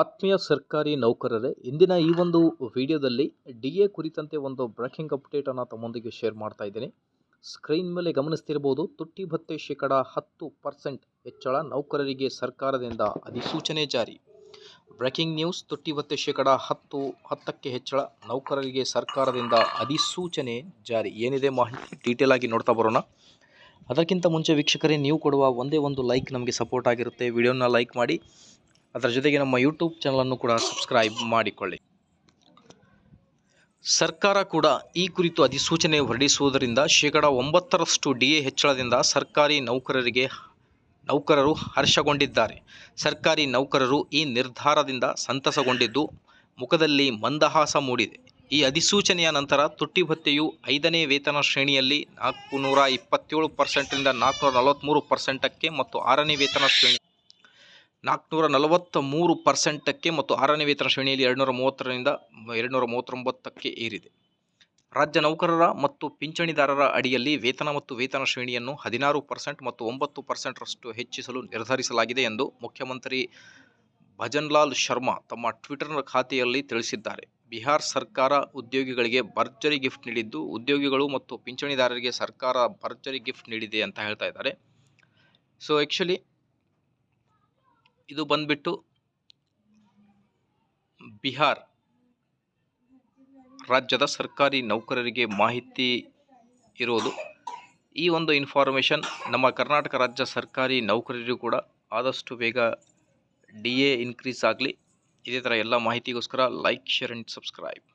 ಆತ್ಮೀಯ ಸರ್ಕಾರಿ ನೌಕರರೇ, ಇಂದಿನ ಈ ಒಂದು ವಿಡಿಯೋದಲ್ಲಿ ಡಿ ಎ ಕುರಿತಂತೆ ಒಂದು ಬ್ರೇಕಿಂಗ್ ಅಪ್ಡೇಟನ್ನು ತಮ್ಮೊಂದಿಗೆ ಶೇರ್ ಮಾಡ್ತಾ ಇದ್ದೀನಿ. ಸ್ಕ್ರೀನ್ ಮೇಲೆ ಗಮನಿಸ್ತಿರ್ಬೋದು, ತುಟ್ಟಿ ಭತ್ತೆ ಶೇಕಡ ಹತ್ತು ಪರ್ಸೆಂಟ್ ಹೆಚ್ಚಳ ನೌಕರರಿಗೆ ಸರ್ಕಾರದಿಂದ ಅಧಿಸೂಚನೆ ಜಾರಿ. ಬ್ರೇಕಿಂಗ್ ನ್ಯೂಸ್ ತುಟ್ಟಿ ಭತ್ತೆ ಶೇಕಡ ಹತ್ತು, ಹತ್ತಕ್ಕೆ ಹೆಚ್ಚಳ ನೌಕರರಿಗೆ ಸರ್ಕಾರದಿಂದ ಅಧಿಸೂಚನೆ ಜಾರಿ. ಏನಿದೆ ಮಾಹಿತಿ? ಡೀಟೇಲ್ ಆಗಿ ನೋಡ್ತಾ ಬರೋಣ. ಅದಕ್ಕಿಂತ ಮುಂಚೆ ವೀಕ್ಷಕರೇ, ನೀವು ಕೊಡುವ ಒಂದೇ ಒಂದು ಲೈಕ್ ನಮಗೆ ಸಪೋರ್ಟ್ ಆಗಿರುತ್ತೆ. ವಿಡಿಯೋನ ಲೈಕ್ ಮಾಡಿ. ಅದರ ಜೊತೆಗೆ ನಮ್ಮ ಯೂಟ್ಯೂಬ್ ಚಾನಲನ್ನು ಕೂಡ ಸಬ್ಸ್ಕ್ರೈಬ್ ಮಾಡಿಕೊಳ್ಳಿ. ಸರ್ಕಾರ ಕೂಡ ಈ ಕುರಿತು ಅಧಿಸೂಚನೆ ಹೊರಡಿಸುವುದರಿಂದ ಶೇಕಡಾ ಒಂಬತ್ತರಷ್ಟು ಡಿ ಎ ಹೆಚ್ಚಳದಿಂದ ಸರ್ಕಾರಿ ನೌಕರರಿಗೆ ನೌಕರರು ಹರ್ಷಗೊಂಡಿದ್ದಾರೆ. ಸರ್ಕಾರಿ ನೌಕರರು ಈ ನಿರ್ಧಾರದಿಂದ ಸಂತಸಗೊಂಡಿದ್ದು ಮುಖದಲ್ಲಿ ಮಂದಹಾಸ ಮೂಡಿದೆ. ಈ ಅಧಿಸೂಚನೆಯ ನಂತರ ತುಟ್ಟಿ ಭತ್ಯೆಯು ಐದನೇ ವೇತನ ಶ್ರೇಣಿಯಲ್ಲಿ ನಾಲ್ಕು ನೂರ ಇಪ್ಪತ್ತೇಳು ಪರ್ಸೆಂಟ್ರಿಂದ ನಾಲ್ಕುನೂರ ನಲವತ್ತ್ಮೂರು ಪರ್ಸೆಂಟಕ್ಕೆ ಮತ್ತು ಆರನೇ ವೇತನ ಶ್ರೇಣಿ ನಾಲ್ಕುನೂರ ನಲವತ್ತ ಮೂರು ಪರ್ಸೆಂಟಕ್ಕೆ ಮತ್ತು ಆರನೇ ವೇತನ ಶ್ರೇಣಿಯಲ್ಲಿ ಎರಡುನೂರ ಮೂವತ್ತರಿಂದ ಎರಡುನೂರ ಮೂವತ್ತೊಂಬತ್ತಕ್ಕೆ ಏರಿದೆ. ರಾಜ್ಯ ನೌಕರರ ಮತ್ತು ಪಿಂಚಣಿದಾರರ ಅಡಿಯಲ್ಲಿ ವೇತನ ಮತ್ತು ವೇತನ ಶ್ರೇಣಿಯನ್ನು ಹದಿನಾರು ಪರ್ಸೆಂಟ್ ಮತ್ತು ಒಂಬತ್ತು ಪರ್ಸೆಂಟ್ರಷ್ಟು ಹೆಚ್ಚಿಸಲು ನಿರ್ಧರಿಸಲಾಗಿದೆ ಎಂದು ಮುಖ್ಯಮಂತ್ರಿ ಭಜನ್ಲಾಲ್ ಶರ್ಮಾ ತಮ್ಮ ಟ್ವಿಟರ್ ಖಾತೆಯಲ್ಲಿ ತಿಳಿಸಿದ್ದಾರೆ. ಬಿಹಾರ್ ಸರ್ಕಾರ ಉದ್ಯೋಗಿಗಳಿಗೆ ಭರ್ಜರಿ ಗಿಫ್ಟ್ ನೀಡಿದ್ದು, ಉದ್ಯೋಗಿಗಳು ಮತ್ತು ಪಿಂಚಣಿದಾರರಿಗೆ ಸರ್ಕಾರ ಭರ್ಜರಿ ಗಿಫ್ಟ್ ನೀಡಿದೆ ಅಂತ ಹೇಳ್ತಾ ಇದ್ದಾರೆ. ಸೊ ಆ್ಯಕ್ಚುಲಿ ಇದು ಬಂದ್ಬಿಟ್ಟು ಬಿಹಾರ್ ರಾಜ್ಯದ ಸರ್ಕಾರಿ ನೌಕರರಿಗೆ ಮಾಹಿತಿ ಇರೋದು. ಈ ಒಂದು ಇನ್ಫಾರ್ಮೇಷನ್ ನಮ್ಮ ಕರ್ನಾಟಕ ರಾಜ್ಯ ಸರ್ಕಾರಿ ನೌಕರರಿಗೂ ಕೂಡ ಆದಷ್ಟು ಬೇಗ ಡಿ ಎ ಇನ್ಕ್ರೀಸ್ ಆಗಲಿ. ಇದೇ ಥರ ಎಲ್ಲ ಮಾಹಿತಿಗೋಸ್ಕರ ಲೈಕ್ ಶೇರ್ ಆ್ಯಂಡ್ ಸಬ್ಸ್ಕ್ರೈಬ್